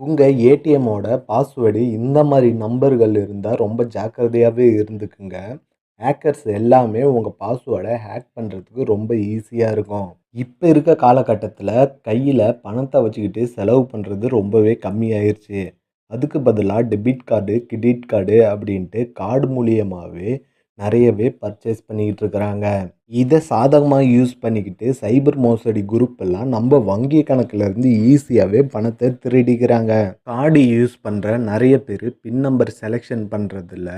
உங்கள் ஏடிஎம்மோட பாஸ்வேர்டு இந்த மாதிரி நம்பர்கள் இருந்தால் ரொம்ப ஜாக்கிரதையாகவே இருந்துக்குங்க. ஹேக்கர்ஸ் எல்லாமே உங்கள் பாஸ்வேர்டை ஹேக் பண்ணுறதுக்கு ரொம்ப ஈஸியாக இருக்கும். இப்போ இருக்க காலகட்டத்தில் கையில் பணத்தை வச்சுக்கிட்டு செலவு பண்ணுறது ரொம்பவே கம்மியாயிருச்சு. அதுக்கு பதிலாக டெபிட் கார்டு கிரெடிட் கார்டு அப்படின்ட்டு கார்டு மூலியமாகவே நிறையவே பர்ச்சேஸ் பண்ணிக்கிட்டு இருக்கிறாங்க இதை சாதகமாக யூஸ் பண்ணிக்கிட்டு சைபர் மோசடி குரூப் எல்லாம் நம்ம வங்கி கணக்குல இருந்து ஈஸியாகவே பணத்தை திருடிக்கிறாங்க. கார்டு யூஸ் பண்ணுற நிறைய பேர் பின் நம்பர் செலெக்ஷன் பண்ணுறதுல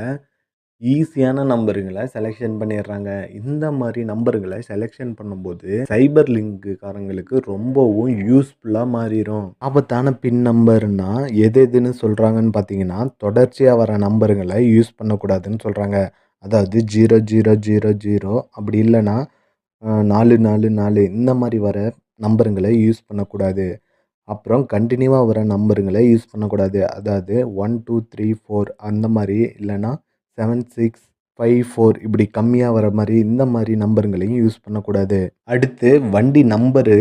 ஈஸியான நம்பருங்களை செலெக்ஷன் பண்ணிடுறாங்க. இந்த மாதிரி நம்பருங்களை செலெக்ஷன் பண்ணும்போது சைபர் லிங்க்குக்காரங்களுக்கு ரொம்பவும் யூஸ்ஃபுல்லாக மாறிடும் ஆபத்தான பின் நம்பர்னா எது எதுன்னு சொல்கிறாங்கன்னு பார்த்தீங்கன்னா தொடர்ச்சியாக வர நம்பருங்களை யூஸ் பண்ணக்கூடாதுன்னு சொல்கிறாங்க அதாவது ஜீரோ ஜீரோ ஜீரோ ஜீரோ அப்படி இல்லைன்னா நாலு நாலு நாலு இந்த மாதிரி வர நம்பருங்களை யூஸ் பண்ணக்கூடாது. அப்புறம் கண்டினியூவாக வர நம்பருங்களை யூஸ் பண்ணக்கூடாது. அதாவது ஒன் டூ த்ரீ ஃபோர் அந்த மாதிரி இல்லைன்னா செவன் சிக்ஸ் ஃபைவ் ஃபோர் இப்படி கம்மியாக வர மாதிரி இந்த மாதிரி நம்பருங்களையும் யூஸ் பண்ணக்கூடாது. அடுத்து வண்டி நம்பரு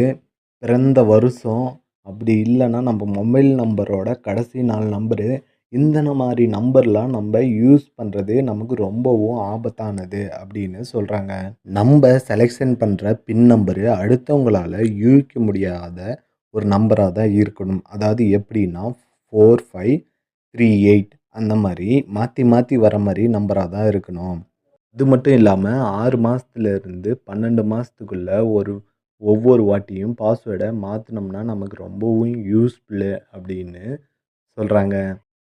பிறந்த வருஷம் அப்படி இல்லைன்னா நம்ம மொபைல் நம்பரோட கடைசி நாலு நம்பரு இந்த மாதிரி நம்பர்லாம் நம்ம யூஸ் பண்ணுறது நமக்கு ரொம்பவும் ஆபத்தானது அப்படின்னு சொல்கிறாங்க நம்ம செலெக்ஷன் பண்ணுற பின் நம்பரு அடுத்தவங்களால் யூகிக்க முடியாத ஒரு நம்பராக தான் இருக்கணும். அதாவது எப்படின்னா ஃபோர் ஃபைவ் த்ரீ எயிட் அந்த மாதிரி மாற்றி மாற்றி வர மாதிரி நம்பராக தான் இருக்கணும். இது மட்டும் இல்லாமல் ஆறு மாதத்துலேருந்து பன்னெண்டு மாதத்துக்குள்ளே ஒரு ஒவ்வொரு வாட்டியும் பாஸ்வேர்டை மாற்றினோம்னா நமக்கு ரொம்பவும் யூஸ்ஃபுல்லு அப்படின்னு சொல்கிறாங்க